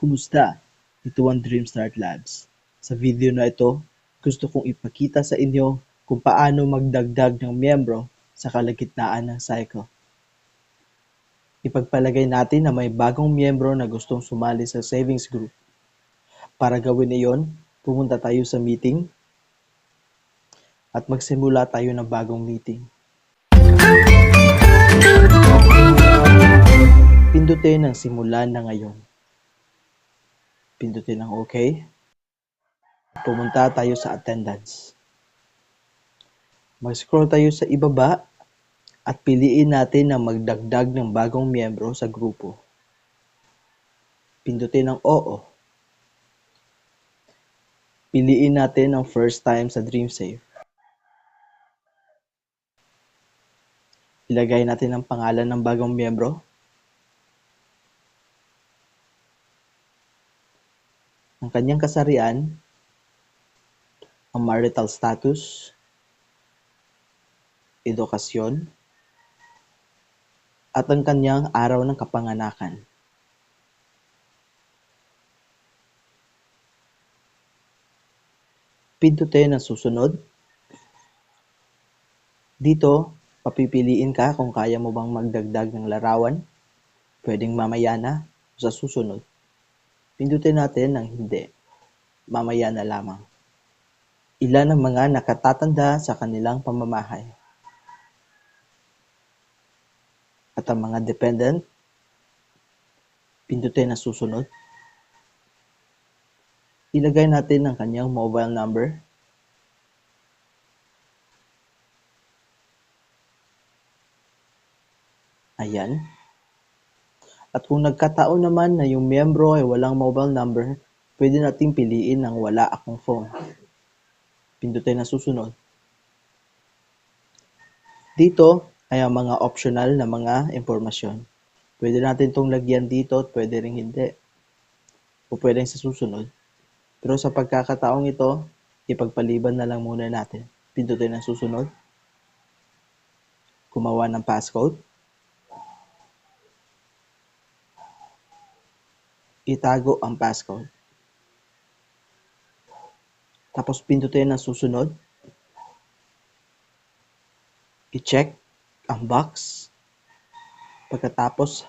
Kumusta? Ito ang Dreamstart Labs. Sa video na ito, gusto kong ipakita sa inyo kung paano magdagdag ng miyembro sa kalagitnaan ng cycle. Ipagpalagay natin na may bagong miyembro na gustong sumali sa savings group. Para gawin iyon, pumunta tayo sa meeting at magsimula tayo ng bagong meeting. Pindutin ang simulan na ngayon. Pindutin ang OK. Pumunta tayo sa attendance. Mag-scroll tayo sa ibaba at piliin natin na magdagdag ng bagong miyembro sa grupo. Pindutin ang Oo. Piliin natin ang first time sa DreamSafe. Ilagay natin ang pangalan ng bagong miyembro. Ang kanyang kasarian, ang marital status, edukasyon, at ang kanyang araw ng kapanganakan. Pindutin ang susunod. Dito, papipiliin ka kung kaya mo bang magdagdag ng larawan, pwedeng mamaya na sa susunod. Pindutin natin ang hindi, mamaya na lamang. Ilan ang mga nakatatanda sa kanilang pamamahay. At ang mga dependent, pindutin ang susunod. Ilagay natin ang kanyang mobile number. Ayan. At kung nagkataon naman na yung miyembro ay walang mobile number, pwede nating piliin ang wala akong phone. Pindutin na susunod. Dito ay ang mga optional na mga impormasyon. Pwede natin itong lagyan dito at pwede rin hindi. O pwedeng sa susunod. Pero sa pagkakataong ito, ipagpaliban na lang muna natin. Pindutin ang susunod. Gumawa ng passcode. Itago ang passcode. Tapos pindutin ang susunod. I-check ang box. Pagkatapos,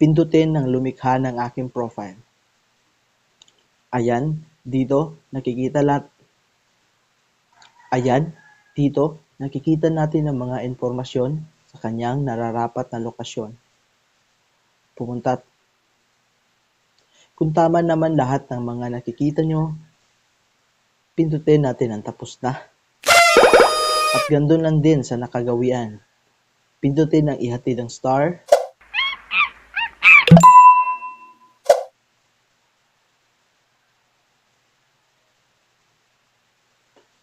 pindutin ang lumikha ng aking profile. Ayan, dito nakikita lat Ayan, dito nakikita natin ang mga impormasyon sa kanyang nararapat na lokasyon. Pumunta. Kung tama naman lahat ng mga nakikita nyo, pindutin natin ang tapos na. At gandun lang din sa nakagawian. Pindutin ang ihatid ang star.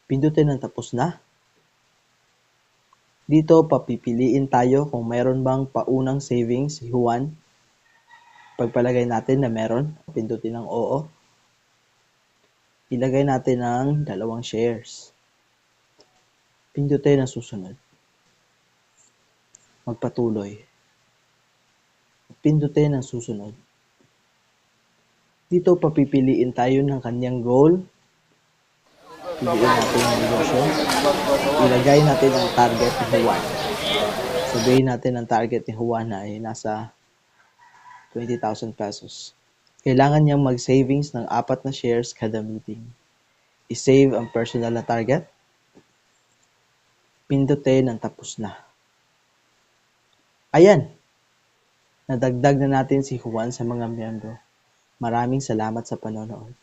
Pindutin ang tapos na. Dito papipiliin tayo kung meron bang paunang savings si Juan. Pagpalagay natin na meron, pindutin ang oo. Ilagay natin ang dalawang shares. Pindutin ang susunod. Magpatuloy. Pindutin ang susunod. Dito papipiliin tayo ng kanyang goal. Piliin natin ang negosyo. Ilagay natin ang target ni Juan. Sabihin natin ang target ni Juan ay nasa 20,000 pesos. Kailangan niyang mag-savings ng apat na shares kada meeting. I-save ang personal na target. Pindutin ang tapos na. Ayan! Nadagdag na natin si Juan sa mga miyembro. Maraming salamat sa panonood.